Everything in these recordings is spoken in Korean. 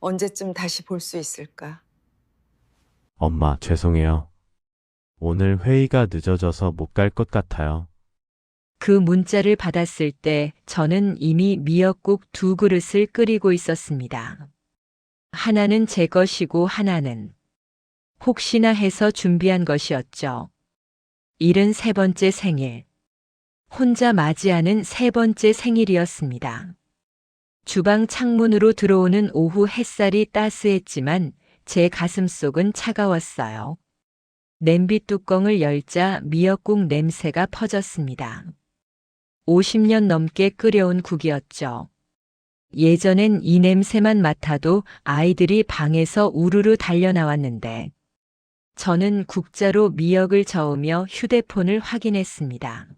언제쯤 다시 볼 수 있을까? 엄마, 죄송해요. 오늘 회의가 늦어져서 못 갈 것 같아요. 그 문자를 받았을 때 저는 이미 미역국 두 그릇을 끓이고 있었습니다. 하나는 제 것이고 하나는 혹시나 해서 준비한 것이었죠. 일은 세 번째 생일. 혼자 맞이하는 세 번째 생일이었습니다. 주방 창문으로 들어오는 오후 햇살이 따스했지만 제 가슴 속은 차가웠어요. 냄비 뚜껑을 열자 미역국 냄새가 퍼졌습니다. 50년 넘게 끓여온 국이었죠. 예전엔 이 냄새만 맡아도 아이들이 방에서 우르르 달려나왔는데 저는 국자로 미역을 저으며 휴대폰을 확인했습니다.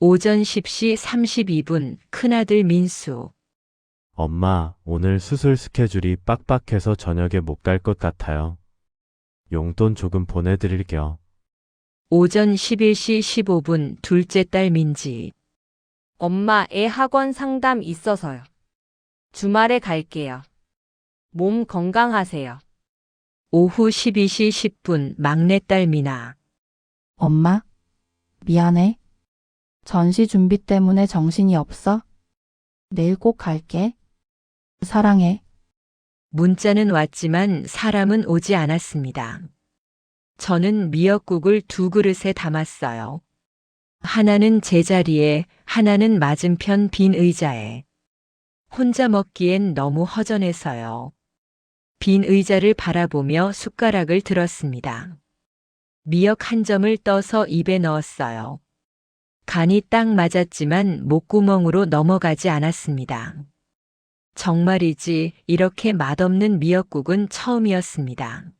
오전 10시 32분 큰아들 민수. 엄마, 오늘 수술 스케줄이 빡빡해서 저녁에 못 갈 것 같아요. 용돈 조금 보내드릴게요. 오전 11시 15분 둘째 딸 민지. 엄마 애 학원 상담 있어서요. 주말에 갈게요. 몸 건강하세요. 오후 12시 10분 막내딸 미나. 엄마? 미안해. 전시 준비 때문에 정신이 없어? 내일 꼭 갈게. 사랑해. 문자는 왔지만 사람은 오지 않았습니다. 저는 미역국을 두 그릇에 담았어요. 하나는 제자리에, 하나는 맞은편 빈 의자에. 혼자 먹기엔 너무 허전해서요. 빈 의자를 바라보며 숟가락을 들었습니다. 미역 한 점을 떠서 입에 넣었어요. 간이 딱 맞았지만 목구멍으로 넘어가지 않았습니다. 정말이지 이렇게 맛없는 미역국은 처음이었습니다.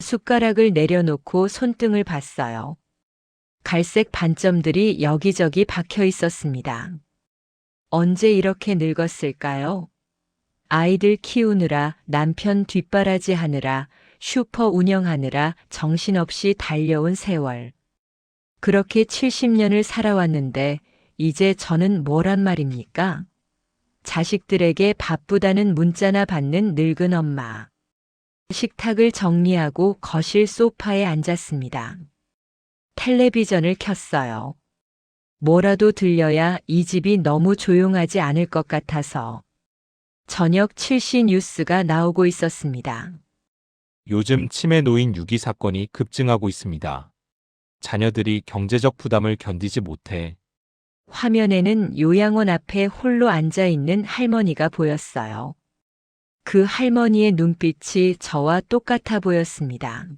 숟가락을 내려놓고 손등을 봤어요. 갈색 반점들이 여기저기 박혀 있었습니다. 언제 이렇게 늙었을까요? 아이들 키우느라 남편 뒷바라지 하느라 슈퍼 운영하느라 정신없이 달려온 세월. 그렇게 70년을 살아왔는데 이제 저는 뭐란 말입니까? 자식들에게 바쁘다는 문자나 받는 늙은 엄마. 식탁을 정리하고 거실 소파에 앉았습니다. 텔레비전을 켰어요. 뭐라도 들려야 이 집이 너무 조용하지 않을 것 같아서. 저녁 7시 뉴스가 나오고 있었습니다. 요즘 치매 노인 유기 사건이 급증하고 있습니다. 자녀들이 경제적 부담을 견디지 못해 화면에는 요양원 앞에 홀로 앉아 있는 할머니가 보였어요. 그 할머니의 눈빛이 저와 똑같아 보였습니다.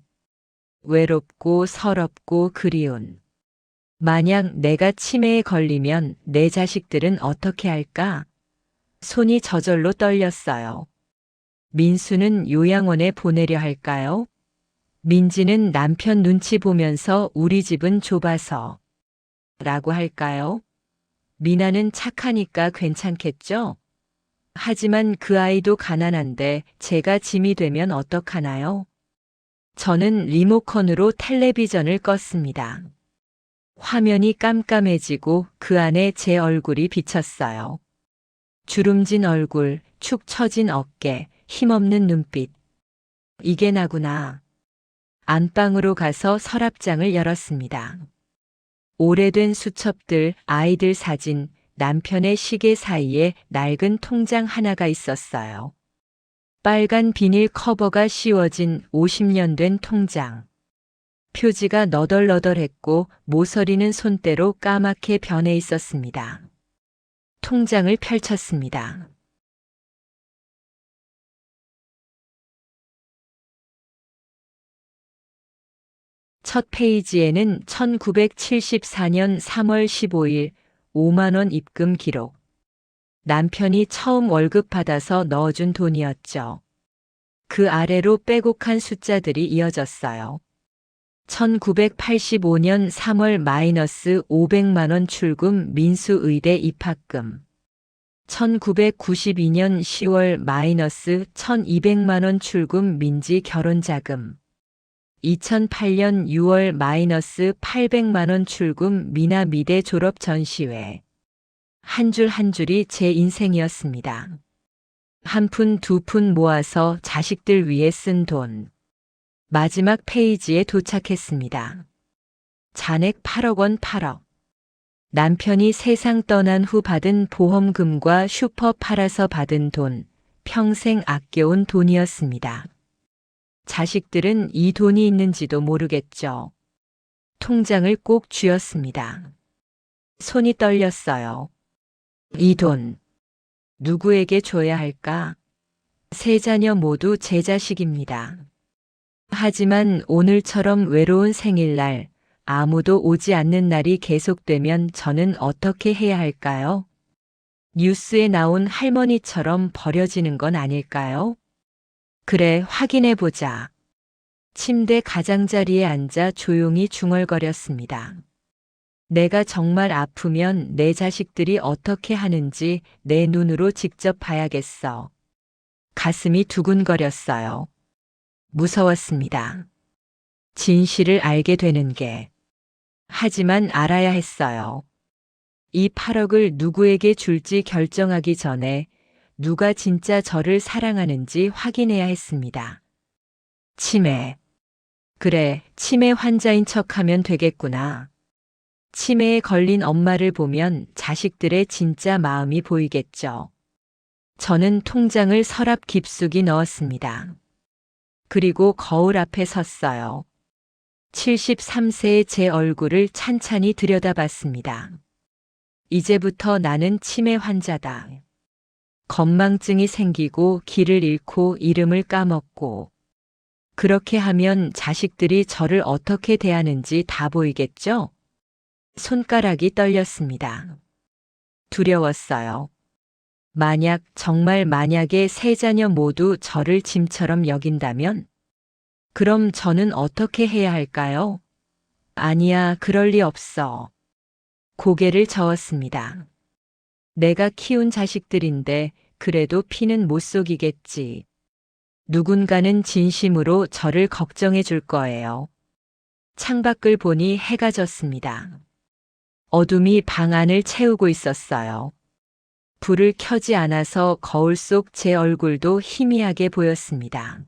외롭고 서럽고 그리운. 만약 내가 치매에 걸리면 내 자식들은 어떻게 할까? 손이 저절로 떨렸어요. 민수는 요양원에 보내려 할까요? 민지는 남편 눈치 보면서 우리 집은 좁아서 라고 할까요? 미나는 착하니까 괜찮겠죠? 하지만 그 아이도 가난한데 제가 짐이 되면 어떡하나요? 저는 리모컨으로 텔레비전을 껐습니다. 화면이 깜깜해지고 그 안에 제 얼굴이 비쳤어요. 주름진 얼굴, 축 처진 어깨, 힘없는 눈빛. 이게 나구나. 안방으로 가서 서랍장을 열었습니다. 오래된 수첩들, 아이들 사진, 남편의 시계 사이에 낡은 통장 하나가 있었어요. 빨간 비닐 커버가 씌워진 50년 된 통장. 표지가 너덜너덜했고 모서리는 손때로 까맣게 변해 있었습니다. 통장을 펼쳤습니다. 첫 페이지에는 1974년 3월 15일 5만원 입금 기록. 남편이 처음 월급 받아서 넣어준 돈이었죠. 그 아래로 빼곡한 숫자들이 이어졌어요. 1985년 3월 마이너스 500만원 출금 민수의대 입학금. 1992년 10월 마이너스 1200만원 출금 민지 결혼자금. 2008년 6월 마이너스 800만원 출금 미나 미대 졸업 전시회. 한 줄 한 줄이 제 인생이었습니다. 한 푼 두 푼 모아서 자식들 위해 쓴 돈. 마지막 페이지에 도착했습니다. 잔액 8억 원 8억. 남편이 세상 떠난 후 받은 보험금과 슈퍼 팔아서 받은 돈, 평생 아껴온 돈이었습니다. 자식들은 이 돈이 있는지도 모르겠죠. 통장을 꼭 쥐었습니다. 손이 떨렸어요. 이 돈, 누구에게 줘야 할까? 세 자녀 모두 제 자식입니다. 하지만 오늘처럼 외로운 생일날, 아무도 오지 않는 날이 계속되면 저는 어떻게 해야 할까요? 뉴스에 나온 할머니처럼 버려지는 건 아닐까요? 그래, 확인해 보자. 침대 가장자리에 앉아 조용히 중얼거렸습니다. 내가 정말 아프면 내 자식들이 어떻게 하는지 내 눈으로 직접 봐야겠어. 가슴이 두근거렸어요. 무서웠습니다. 진실을 알게 되는 게. 하지만 알아야 했어요. 이 8억을 누구에게 줄지 결정하기 전에 누가 진짜 저를 사랑하는지 확인해야 했습니다. 치매. 그래, 치매 환자인 척 하면 되겠구나. 치매에 걸린 엄마를 보면 자식들의 진짜 마음이 보이겠죠. 저는 통장을 서랍 깊숙이 넣었습니다. 그리고 거울 앞에 섰어요. 73세의 제 얼굴을 찬찬히 들여다봤습니다. 이제부터 나는 치매 환자다. 건망증이 생기고 길을 잃고 이름을 까먹고 그렇게 하면 자식들이 저를 어떻게 대하는지 다 보이겠죠? 손가락이 떨렸습니다. 두려웠어요. 만약 정말 만약에 세 자녀 모두 저를 짐처럼 여긴다면 그럼 저는 어떻게 해야 할까요? 아니야, 그럴 리 없어. 고개를 저었습니다. 내가 키운 자식들인데 그래도 피는 못 속이겠지. 누군가는 진심으로 저를 걱정해 줄 거예요. 창밖을 보니 해가 졌습니다. 어둠이 방 안을 채우고 있었어요. 불을 켜지 않아서 거울 속 제 얼굴도 희미하게 보였습니다.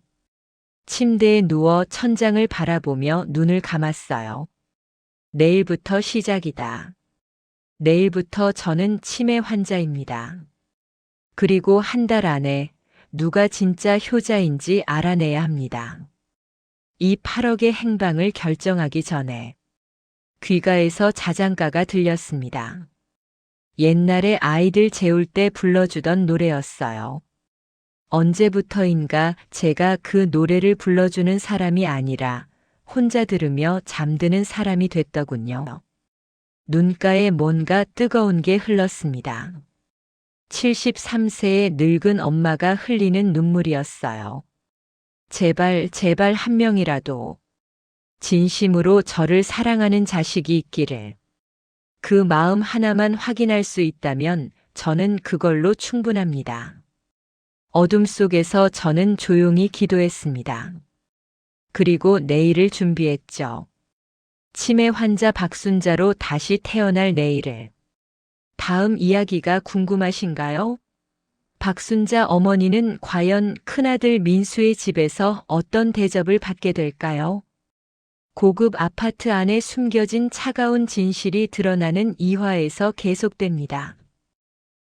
침대에 누워 천장을 바라보며 눈을 감았어요. 내일부터 시작이다. 내일부터 저는 치매 환자입니다. 그리고 한 달 안에 누가 진짜 효자인지 알아내야 합니다. 이 8억의 행방을 결정하기 전에 귀가에서 자장가가 들렸습니다. 옛날에 아이들 재울 때 불러주던 노래였어요. 언제부터인가 제가 그 노래를 불러주는 사람이 아니라 혼자 들으며 잠드는 사람이 됐더군요. 눈가에 뭔가 뜨거운 게 흘렀습니다. 73세의 늙은 엄마가 흘리는 눈물이었어요. 제발, 제발 한 명이라도 진심으로 저를 사랑하는 자식이 있기를. 그 마음 하나만 확인할 수 있다면 저는 그걸로 충분합니다. 어둠 속에서 저는 조용히 기도했습니다. 그리고 내일을 준비했죠. 치매 환자 박순자로 다시 태어날 내일을. 다음 이야기가 궁금하신가요? 박순자 어머니는 과연 큰아들 민수의 집에서 어떤 대접을 받게 될까요? 고급 아파트 안에 숨겨진 차가운 진실이 드러나는 이화에서 계속됩니다.